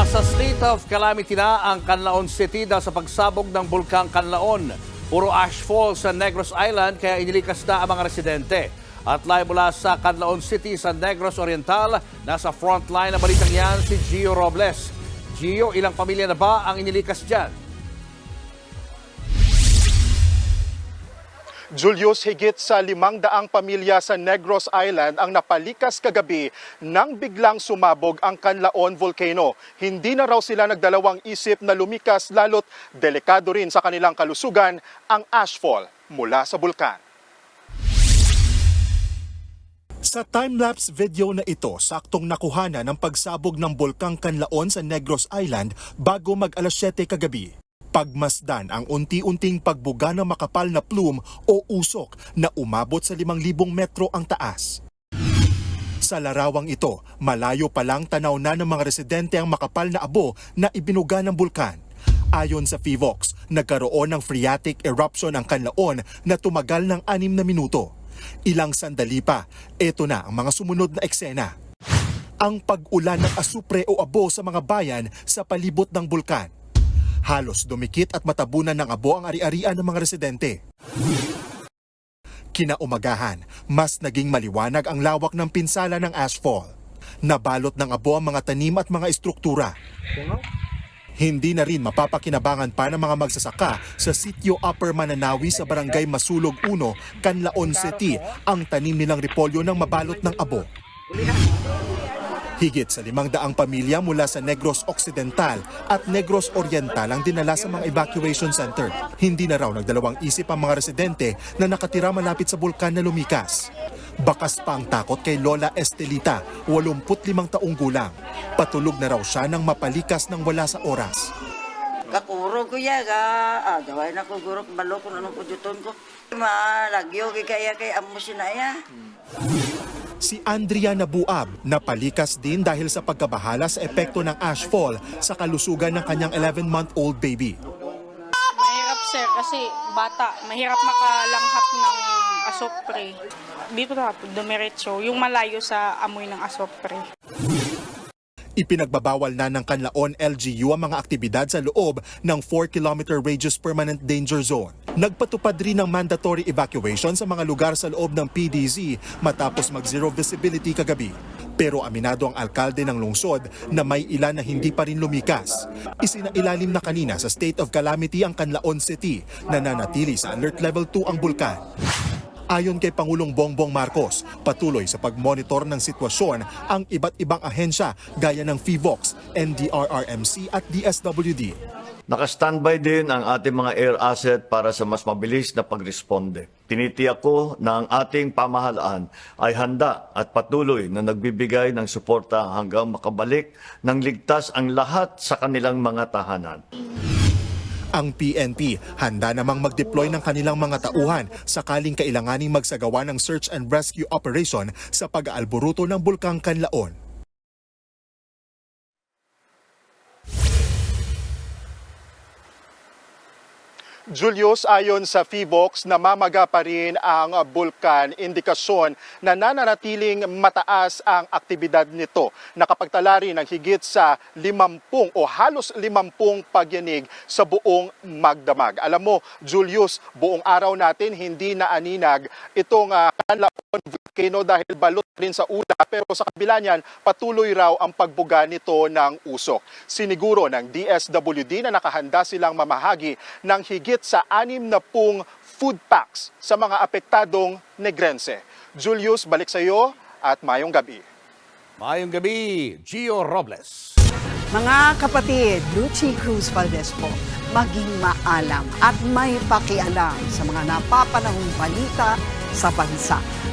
Nasa state of calamity na ang Canlaon City dahil sa pagsabog ng bulkang Canlaon. Puro ashfall sa Negros Island kaya inilikas na ang mga residente. At live mula sa Canlaon City sa Negros Oriental, nasa frontline na balitang yan si Gio Robles. Gio, ilang pamilya na ba ang inilikas dyan? Julius, higit sa limang daang pamilya sa Negros Island ang napalikas kagabi nang biglang sumabog ang Canlaon Volcano. Hindi na raw sila nagdalawang isip na lumikas lalo't delikado rin sa kanilang kalusugan ang ashfall mula sa bulkan. Sa time-lapse video na ito, saktong nakuhana ng pagsabog ng bulkang Canlaon sa Negros Island bago mag alas 7 kagabi. Pagmasdan ang unti-unting pagbuga ng makapal na plume o usok na umabot sa 5,000 metro ang taas. Sa larawang ito, malayo pa lang tanaw na ng mga residente ang makapal na abo na ibinuga ng bulkan. Ayon sa FIVOX, nagkaroon ng phreatic eruption ang kanlaon na tumagal ng anim na minuto. Ilang sandali pa, eto na ang mga sumunod na eksena. Ang pag-ulan ng asupre o abo sa mga bayan sa palibot ng bulkan. Halos dumikit at matabunan ng abo ang ari-arian ng mga residente. Kinaumagahan, mas naging maliwanag ang lawak ng pinsala ng ashfall. Nabalot ng abo ang mga tanim at mga estruktura. Hindi na rin mapapakinabangan pa ng mga magsasaka sa sitio Upper Mananawi sa barangay Masulog 1, Canlaon City ang tanim nilang repolyo ng mabalot ng abo. Higit sa limang daang pamilya mula sa Negros Occidental at Negros Oriental ang dinala sa mga evacuation center. Hindi na raw nagdalawang isip ang mga residente na nakatira malapit sa bulkan na lumikas. Bakas pa ang takot kay Lola Estelita, 85 taong gulang. Patulog na raw siya nang mapalikas ng wala sa oras. Kakuro ko ya ga, ah, na ko guro balo kung anong kuduton ko. Malagyo kay kaya kay amo sinaya. Si Andrea Nabuab napalikas din dahil sa pagkabahala sa epekto ng ashfall sa kalusugan ng kanyang 11-month-old baby. Mahirap sir kasi bata, mahirap makalanghap ng asopre. Dito na dumiretso, yung malayo sa amoy ng asopre. Ipinagbabawal na ng Canlaon LGU ang mga aktibidad sa loob ng 4-kilometer radius permanent danger zone. Nagpatupad rin ng mandatory evacuation sa mga lugar sa loob ng PDZ matapos mag-zero visibility kagabi. Pero aminado ang alkalde ng lungsod na may ilan na hindi pa rin lumikas. Isinailalim na kanina sa state of calamity ang Canlaon City na nanatili sa alert level 2 ang bulkan. Ayon kay Pangulong Bongbong Marcos, patuloy sa pagmonitor ng sitwasyon ang iba't ibang ahensya gaya ng FIVOX, NDRRMC at DSWD. Naka-standby din ang ating mga air asset para sa mas mabilis na pagresponde. Tinitiyak ko na ang ating pamahalaan ay handa at patuloy na nagbibigay ng suporta hanggang makabalik ng ligtas ang lahat sa kanilang mga tahanan. Ang PNP handa namang mag-deploy ng kanilang mga tauhan sakaling kailanganing magsagawa ng search and rescue operation sa pag-aalburuto ng Bulkang Canlaon. Julius, ayon sa FIVOX, namamaga pa rin ang bulkan, indikasyon na nananatiling mataas ang aktibidad nito. Nakapagtala rin ng higit sa 50 o halos 50 pagyanig sa buong magdamag. Alam mo, Julius, buong araw natin hindi na aninag itong uh, Canlaon volcano dahil balot rin sa ula pero sa kabila niyan patuloy raw ang pagbuga nito ng usok. Siniguro ng DSWD na nakahanda silang mamahagi ng higit sa anim na pung food packs sa mga apektadong negrense. Julius, balik sa iyo at mayong gabi. Mayong gabi, Gio Robles. Mga kapatid, Lucy Cruz Valdez po, maging maalam at may pakialam sa mga napapanahong balita sa bansa.